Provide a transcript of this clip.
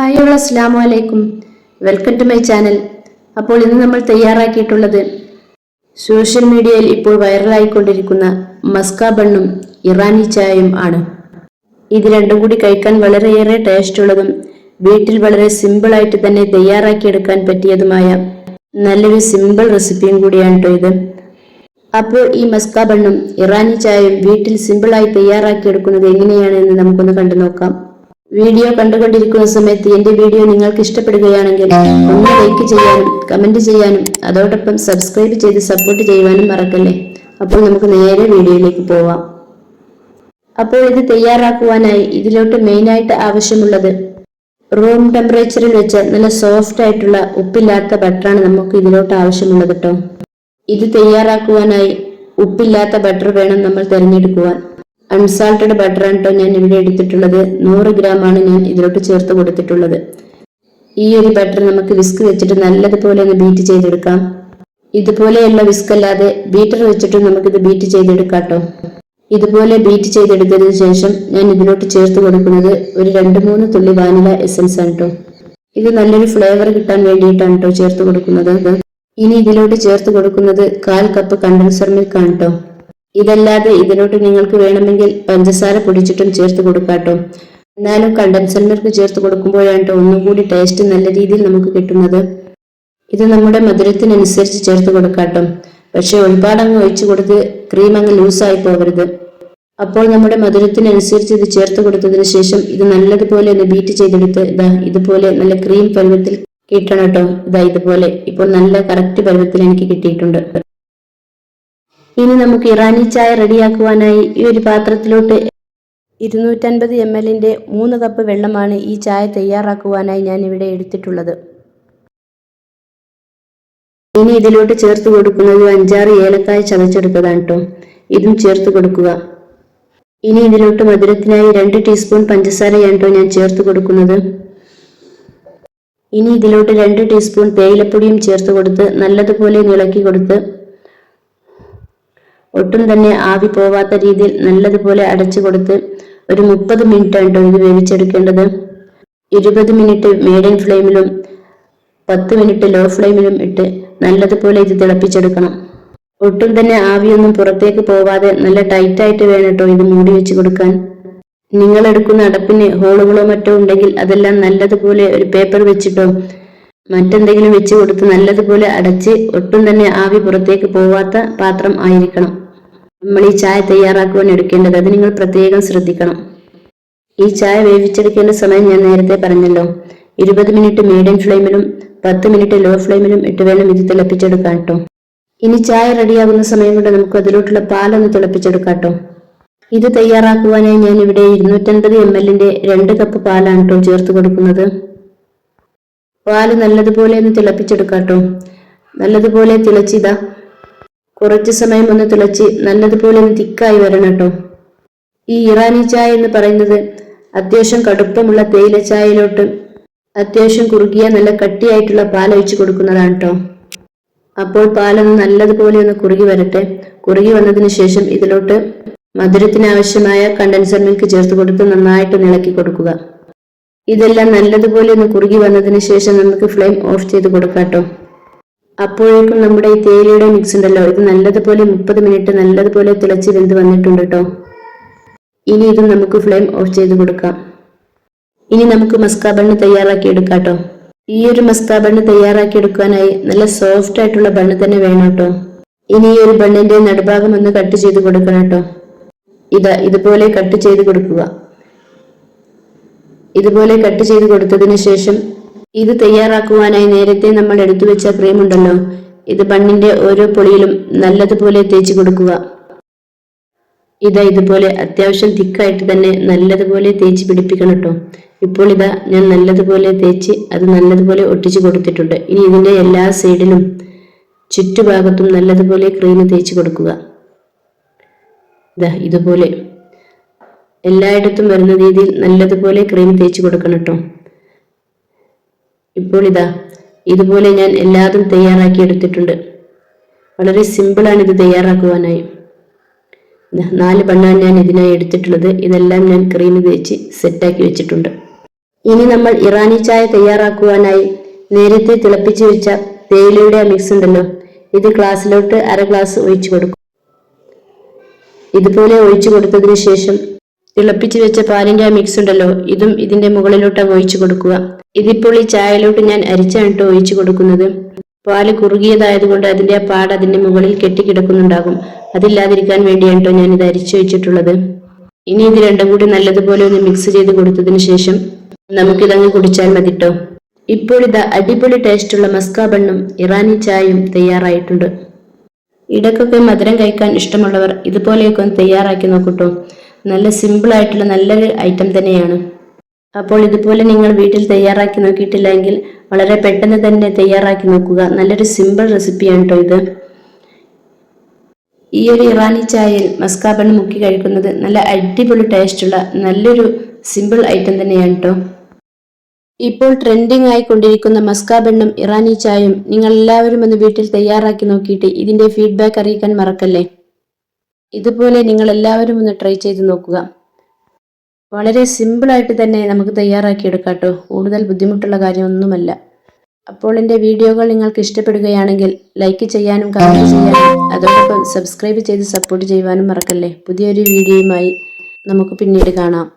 Hi hello അസ്സാം വലൈക്കും welcome to my channel. അപ്പോൾ ഇന്ന് നമ്മൾ തയ്യാറാക്കിയിട്ടുള്ളത് സോഷ്യൽ മീഡിയയിൽ ഇപ്പോൾ വൈറലായിക്കൊണ്ടിരിക്കുന്ന മസ്ക ബണ്ണും ഇറാനി ചായയും ആണ്. ഇത് രണ്ടും കൂടി കഴിക്കാൻ വളരെയേറെ ടേസ്റ്റ് ഉള്ളതും വീട്ടിൽ വളരെ സിമ്പിളായിട്ട് തന്നെ തയ്യാറാക്കിയെടുക്കാൻ പറ്റിയതുമായ നല്ലൊരു സിമ്പിൾ റെസിപ്പിയും കൂടിയാണ് ഇത്. അപ്പോൾ ഈ മസ്ക ബണ്ണും ഇറാനി ചായയും വീട്ടിൽ സിമ്പിളായി തയ്യാറാക്കിയെടുക്കുന്നത് എങ്ങനെയാണെന്ന് നമുക്കൊന്ന് കണ്ടു നോക്കാം വീഡിയോ കണ്ടുകൊണ്ടിരിക്കുന്ന സമയത്ത് എന്റെ വീഡിയോ നിങ്ങൾക്ക് ഇഷ്ടപ്പെടുകയാണെങ്കിൽ ഒന്ന് ലൈക്ക് ചെയ്യാനും കമന്റ് ചെയ്യാനും അതോടൊപ്പം സബ്സ്ക്രൈബ് ചെയ്ത് സപ്പോർട്ട് ചെയ്യുവാനും മറക്കല്ലേ? അപ്പോൾ നമുക്ക് നേരെ വീഡിയോയിലേക്ക് പോവാം. അപ്പോൾ ഇത് തയ്യാറാക്കുവാനായി ഇതിലോട്ട് മെയിനായിട്ട് ആവശ്യമുള്ളത് റൂം ടെമ്പറേച്ചറിൽ വെച്ച് നല്ല സോഫ്റ്റ് ആയിട്ടുള്ള ഉപ്പില്ലാത്ത ബട്ടറാണ് നമുക്ക് ഇതിലോട്ട് ആവശ്യമുള്ളത് കേട്ടോ ഇത് തയ്യാറാക്കുവാനായി ഉപ്പില്ലാത്ത ബട്ടർ വേണം നമ്മൾ തിരഞ്ഞെടുക്കുവാൻ. അൺസാൾട്ടഡ് ബട്ടർ ആണ് കേട്ടോ ഞാൻ ഇവിടെ എടുത്തിട്ടുള്ളത് നൂറ് ആണ് ഞാൻ ഇതിലോട്ട് ചേർത്ത് കൊടുത്തിട്ടുള്ളത്. ഈ ഒരു ബട്ടർ നമുക്ക് വിസ്ക് വെച്ചിട്ട് നല്ലതുപോലെ ഒന്ന് ബീറ്റ് ചെയ്തെടുക്കാം. ഇതുപോലെയുള്ള വിസ്ക് അല്ലാതെ ബീറ്റർ വെച്ചിട്ട് നമുക്കിത് ബീറ്റ് ചെയ്തെടുക്കാം കേട്ടോ ഇതുപോലെ ബീറ്റ് ചെയ്തെടുത്തതിന് ശേഷം ഞാൻ ഇതിലോട്ട് ചേർത്ത് കൊടുക്കുന്നത് ഒരു രണ്ട് മൂന്ന് തുള്ളി വാനില എസൻസ് ആണ് കേട്ടോ ഇത് നല്ലൊരു ഫ്ലേവർ കിട്ടാൻ വേണ്ടിയിട്ടാണ് കേട്ടോ ചേർത്ത് കൊടുക്കുന്നത്. ഇനി ഇതിലോട്ട് ചേർത്ത് കൊടുക്കുന്നത് കാൽ കപ്പ് കണ്ടൻസർ മിൽക്ക് ആണ് കേട്ടോ ഇതല്ലാതെ ഇതിലോട്ട് നിങ്ങൾക്ക് വേണമെങ്കിൽ പഞ്ചസാര പൊടിച്ചിട്ടും ചേർത്ത് കൊടുക്കാട്ടോ. എന്നാലും കണ്ടൻസർ മിൽക്ക് ചേർത്ത് കൊടുക്കുമ്പോഴാണ് ഒന്നും കൂടി ടേസ്റ്റ് നല്ല രീതിയിൽ നമുക്ക് കിട്ടുന്നത്. ഇത് നമ്മുടെ മധുരത്തിനനുസരിച്ച് ചേർത്ത് കൊടുക്കാട്ടോ. പക്ഷെ ഒരുപാടങ്ങ് ഒഴിച്ചു കൊടുത്ത് ക്രീം അങ്ങ് ലൂസായി പോകരുത്. അപ്പോൾ നമ്മുടെ മധുരത്തിനനുസരിച്ച് ഇത് ചേർത്ത് കൊടുത്തതിന് ശേഷം ഇത് നല്ലതുപോലെ ഒന്ന് ബീറ്റ് ചെയ്തെടുത്ത് ഇതാ ഇതുപോലെ നല്ല ക്രീം പരുവത്തിൽ കിട്ടണം കേട്ടോ ഇതാ ഇതുപോലെ. ഇപ്പോൾ നല്ല കറക്റ്റ് പരുവത്തിൽ എനിക്ക് കിട്ടിയിട്ടുണ്ട്. ഇനി നമുക്ക് ഇറാനി ചായ റെഡിയാക്കുവാനായി ഈ ഒരു പാത്രത്തിലോട്ട് ഇരുന്നൂറ്റൻപത് എം എല്ലിന്റെ മൂന്ന് കപ്പ് വെള്ളമാണ് ഈ ചായ തയ്യാറാക്കുവാനായി ഞാൻ ഇവിടെ എടുത്തിട്ടുള്ളത്. ഇനി ഇതിലോട്ട് ചേർത്ത് കൊടുക്കുന്നത് അഞ്ചാറ് ഏലക്കായ ചതച്ചെടുത്തതാണ് കേട്ടോ ഇതും ചേർത്ത് കൊടുക്കുക. ഇനി ഇതിലോട്ട് മധുരത്തിനായി രണ്ട് ടീസ്പൂൺ പഞ്ചസാരയാണ് ഞാൻ ചേർത്ത് കൊടുക്കുന്നത്. ഇനി ഇതിലോട്ട് രണ്ട് ടീസ്പൂൺ തേയിലപ്പൊടിയും ചേർത്ത് കൊടുത്ത് നല്ലതുപോലെ ഇളക്കി കൊടുത്ത് ഒട്ടും തന്നെ ആവി പോവാത്ത രീതിയിൽ നല്ലതുപോലെ അടച്ചു കൊടുത്ത് ഒരു മുപ്പത് മിനിറ്റ് ആണ് ഇത് വേവിച്ചെടുക്കേണ്ടത്. ഇരുപത് മിനിറ്റ് മീഡിയം ഫ്ലെയിമിലും പത്ത് മിനിറ്റ് ലോ ഫ്ലെയിമിലും ഇട്ട് നല്ലതുപോലെ ഇത് തിളപ്പിച്ചെടുക്കണം. ഒട്ടും തന്നെ ആവിയൊന്നും പുറത്തേക്ക് പോവാതെ നല്ല ടൈറ്റായിട്ട് വേണം കേട്ടോ ഇത് മൂടി വെച്ച് കൊടുക്കാൻ. നിങ്ങൾ എടുക്കുന്ന അടപ്പിന് ഹോളുകളോ മറ്റോ ഉണ്ടെങ്കിൽ അതെല്ലാം നല്ലതുപോലെ ഒരു പേപ്പർ വെച്ചിട്ടോ മറ്റെന്തെങ്കിലും വെച്ച് കൊടുത്ത് നല്ലതുപോലെ അടച്ച് ഒട്ടും തന്നെ ആവി പുറത്തേക്ക് പോവാത്ത പാത്രം ആയിരിക്കണം. നമ്മൾ ഈ ചായ തയ്യാറാക്കുവാൻ എടുക്കേണ്ടത് അത് നിങ്ങൾ പ്രത്യേകം ശ്രദ്ധിക്കണം. ഈ ചായ വേവിച്ചെടുക്കേണ്ട സമയം ഞാൻ നേരത്തെ പറഞ്ഞല്ലോ. ഇരുപത് മിനിറ്റ് മീഡിയം ഫ്ലെയിമിലും പത്ത് മിനിറ്റ് ലോ ഫ്ലെയിമിലും ഇട്ട് വേണം ഇത് തിളപ്പിച്ചെടുക്കാൻ കേട്ടോ. ഇനി ചായ റെഡിയാകുന്ന സമയം കൊണ്ട് നമുക്ക് അതിലോട്ടുള്ള പാലൊന്ന് തിളപ്പിച്ചെടുക്കാം കേട്ടോ ഇത് തയ്യാറാക്കുവാനായി ഞാൻ ഇവിടെ ഇരുന്നൂറ്റൻപത് എം എല്ലിന്റെ രണ്ട് കപ്പ് പാലാണ് കേട്ടോ ചേർത്ത് കൊടുക്കുന്നത്. പാൽ നല്ലതുപോലെ ഒന്ന് തിളപ്പിച്ചെടുക്കാട്ടോ. നല്ലതുപോലെ തിളച്ചിതാ. കുറച്ച് സമയം ഒന്ന് തിളച്ച് നല്ലതുപോലെ ഒന്ന് തിക്കായി വരണം കേട്ടോ ഈ ഇറാനി ചായ എന്ന് പറയുന്നത് അത്യാവശ്യം കടുപ്പമുള്ള തേയില ചായയിലോട്ട് അത്യാവശ്യം കുറുകിയ നല്ല കട്ടിയായിട്ടുള്ള പാൽ ഒഴിച്ചു കൊടുക്കുന്നതാണ് കേട്ടോ അപ്പോൾ പാലൊന്ന് നല്ലതുപോലെ ഒന്ന് കുറുകി വരട്ടെ. കുറുകി വന്നതിന് ശേഷം ഇതിലോട്ട് മധുരത്തിനാവശ്യമായ കണ്ടൻസർ മിൽക്ക് ചേർത്ത് കൊടുത്ത് നന്നായിട്ട് ഇളക്കി കൊടുക്കുക. ഇതെല്ലാം നല്ലതുപോലെ ഒന്ന് കുറുകി വന്നതിന് ശേഷം നമുക്ക് ഫ്ലെയിം ഓഫ് ചെയ്ത് കൊടുക്കാട്ടോ അപ്പോഴേക്കും നമ്മുടെ ഈ തേയിലയുടെ മിക്സ് ഉണ്ടല്ലോ. ഇത് നല്ലതുപോലെ മുപ്പത് മിനിറ്റ് നല്ലതുപോലെ തിളച്ച് വെന്ത് വന്നിട്ടുണ്ട് കേട്ടോ. ഇനി ഇത് നമുക്ക് ഫ്ലെയിം ഓഫ് ചെയ്ത് കൊടുക്കാം. ഇനി നമുക്ക് മസ്കാബണ്ണ് തയ്യാറാക്കി എടുക്കാം കേട്ടോ. ഈ ഒരു മസ്കാബണ്ണ് തയ്യാറാക്കി എടുക്കാനായി നല്ല സോഫ്റ്റ് ആയിട്ടുള്ള ബണ്ണ് തന്നെ വേണം കേട്ടോ. ഇനി ഈ ഒരു ബണ്ണിന്റെ നടുഭാഗം ഒന്ന് കട്ട് ചെയ്ത് കൊടുക്കണം കേട്ടോ. ഇതാ ഇതുപോലെ കട്ട് ചെയ്ത് കൊടുക്കുക. ഇതുപോലെ കട്ട് ചെയ്ത് കൊടുത്തതിന് ശേഷം ഇത് തയ്യാറാക്കുവാനായി നേരത്തെ നമ്മൾ എടുത്തു വെച്ച ക്രീം ഉണ്ടല്ലോ ഇത് പണ്ണിന്റെ ഓരോ പൊളിയിലും നല്ലതുപോലെ തേച്ച് കൊടുക്കുക. ഇതാ ഇതുപോലെ അത്യാവശ്യം തിക്കായിട്ട് തന്നെ നല്ലതുപോലെ തേച്ച് പിടിപ്പിക്കണം കേട്ടോ. ഇപ്പോൾ ഇതാ ഞാൻ നല്ലതുപോലെ തേച്ച് അത് നല്ലതുപോലെ ഒട്ടിച്ചു കൊടുത്തിട്ടുണ്ട്. ഇനി ഇതിന്റെ എല്ലാ സൈഡിലും ചുറ്റുഭാഗത്തും നല്ലതുപോലെ ക്രീം തേച്ച് കൊടുക്കുക. ഇതാ ഇതുപോലെ എല്ലായിടത്തും വരുന്ന രീതിയിൽ നല്ലതുപോലെ ക്രീം തേച്ച് കൊടുക്കണം കേട്ടോ. ഇപ്പോൾ ഇതാ ഇതുപോലെ ഞാൻ എല്ലാതും തയ്യാറാക്കി എടുത്തിട്ടുണ്ട്. വളരെ സിമ്പിളാണ് ഇത് തയ്യാറാക്കുവാനായി. നാല് ബണ്ണാണ് ഞാൻ ഇതിനായി എടുത്തിട്ടുള്ളത്. ഇതെല്ലാം ഞാൻ ക്രീം തേച്ച് സെറ്റാക്കി വെച്ചിട്ടുണ്ട്. ഇനി നമ്മൾ ഇറാനി ചായ തയ്യാറാക്കുവാനായി നേരത്തെ തിളപ്പിച്ച് വെച്ച തേയിലയുടെ മിക്സ് ഉണ്ടല്ലോ ഇത് ഗ്ലാസ്സിലോട്ട് അര ഗ്ലാസ് ഒഴിച്ചു കൊടുക്കും. ഇതുപോലെ ഒഴിച്ചു കൊടുത്തതിന് ശേഷം തിളപ്പിച്ചു വെച്ച പാലിന്റെ ആ മിക്സ് ഉണ്ടല്ലോ ഇതും ഇതിന്റെ മുകളിലോട്ട് ഒഴിച്ചു കൊടുക്കുക. ഇതിപ്പോൾ ഈ ചായയിലോട്ട് ഞാൻ അരിച്ചാണ് കേട്ടോ ഒഴിച്ചു കൊടുക്കുന്നത്. പാൽ കുറുകിയതായതുകൊണ്ട് അതിന്റെ ആ പാട് അതിന്റെ മുകളിൽ കെട്ടിക്കിടക്കുന്നുണ്ടാകും. അതില്ലാതിരിക്കാൻ വേണ്ടിയാണ് ഞാൻ ഇത് അരിച്ചു വെച്ചിട്ടുള്ളത്. ഇനി ഇത് രണ്ടും കൂടി നല്ലതുപോലെ ഒന്ന് മിക്സ് ചെയ്ത് കൊടുത്തതിന് ശേഷം നമുക്കിതങ്ങ് കുടിച്ചാൽ മതിട്ടോ. ഇപ്പോൾ ഇതാ അടിപൊളി ടേസ്റ്റുള്ള മസ്കാ ബണ്ണും ഇറാനി ചായയും തയ്യാറായിട്ടുണ്ട്. ഇടയ്ക്കൊക്കെ മധുരം കഴിക്കാൻ ഇഷ്ടമുള്ളവർ ഇതുപോലെയൊക്കെ ഒന്ന് തയ്യാറാക്കി നോക്കൂട്ടോ. നല്ല സിമ്പിൾ ആയിട്ടുള്ള നല്ലൊരു ഐറ്റം തന്നെയാണ്. അപ്പോൾ ഇതുപോലെ നിങ്ങൾ വീട്ടിൽ തയ്യാറാക്കി നോക്കിയിട്ടില്ലെങ്കിൽ വളരെ പെട്ടെന്ന് തന്നെ തയ്യാറാക്കി നോക്കുക. നല്ലൊരു സിമ്പിൾ റെസിപ്പിയാണ് കേട്ടോ ഇത്. ഈ ഒരു ഇറാനി ചായയിൽ മസ്കാബൺ മുക്കി കഴിക്കുന്നത് നല്ല അടിപൊളി ടേസ്റ്റുള്ള നല്ലൊരു സിമ്പിൾ ഐറ്റം തന്നെയാണ് കേട്ടോ ഇപ്പോൾ ട്രെൻഡിങ് ആയിക്കൊണ്ടിരിക്കുന്ന മസ്കാബണ്ണും ഇറാനി ചായയും നിങ്ങൾ എല്ലാവരും ഒന്ന് വീട്ടിൽ തയ്യാറാക്കി നോക്കിയിട്ട് ഇതിന്റെ ഫീഡ്ബാക്ക് അറിയിക്കാൻ മറക്കല്ലേ? ഇതുപോലെ നിങ്ങൾ എല്ലാവരും ഒന്ന് ട്രൈ ചെയ്ത് നോക്കുക. വളരെ സിമ്പിളായിട്ട് തന്നെ നമുക്ക് തയ്യാറാക്കി എടുക്കാം കേട്ടോ. കൂടുതൽ ബുദ്ധിമുട്ടുള്ള കാര്യമൊന്നുമല്ല. അപ്പോൾ എന്റെ വീഡിയോകൾ നിങ്ങൾക്ക് ഇഷ്ടപ്പെടുകയാണെങ്കിൽ ലൈക്ക് ചെയ്യാനും കമന്റ് ചെയ്യാനും അതോടൊപ്പം സബ്സ്ക്രൈബ് ചെയ്ത് സപ്പോർട്ട് ചെയ്യുവാനും മറക്കല്ലേ. പുതിയൊരു വീഡിയോയുമായി നമുക്ക് പിന്നീട് കാണാം.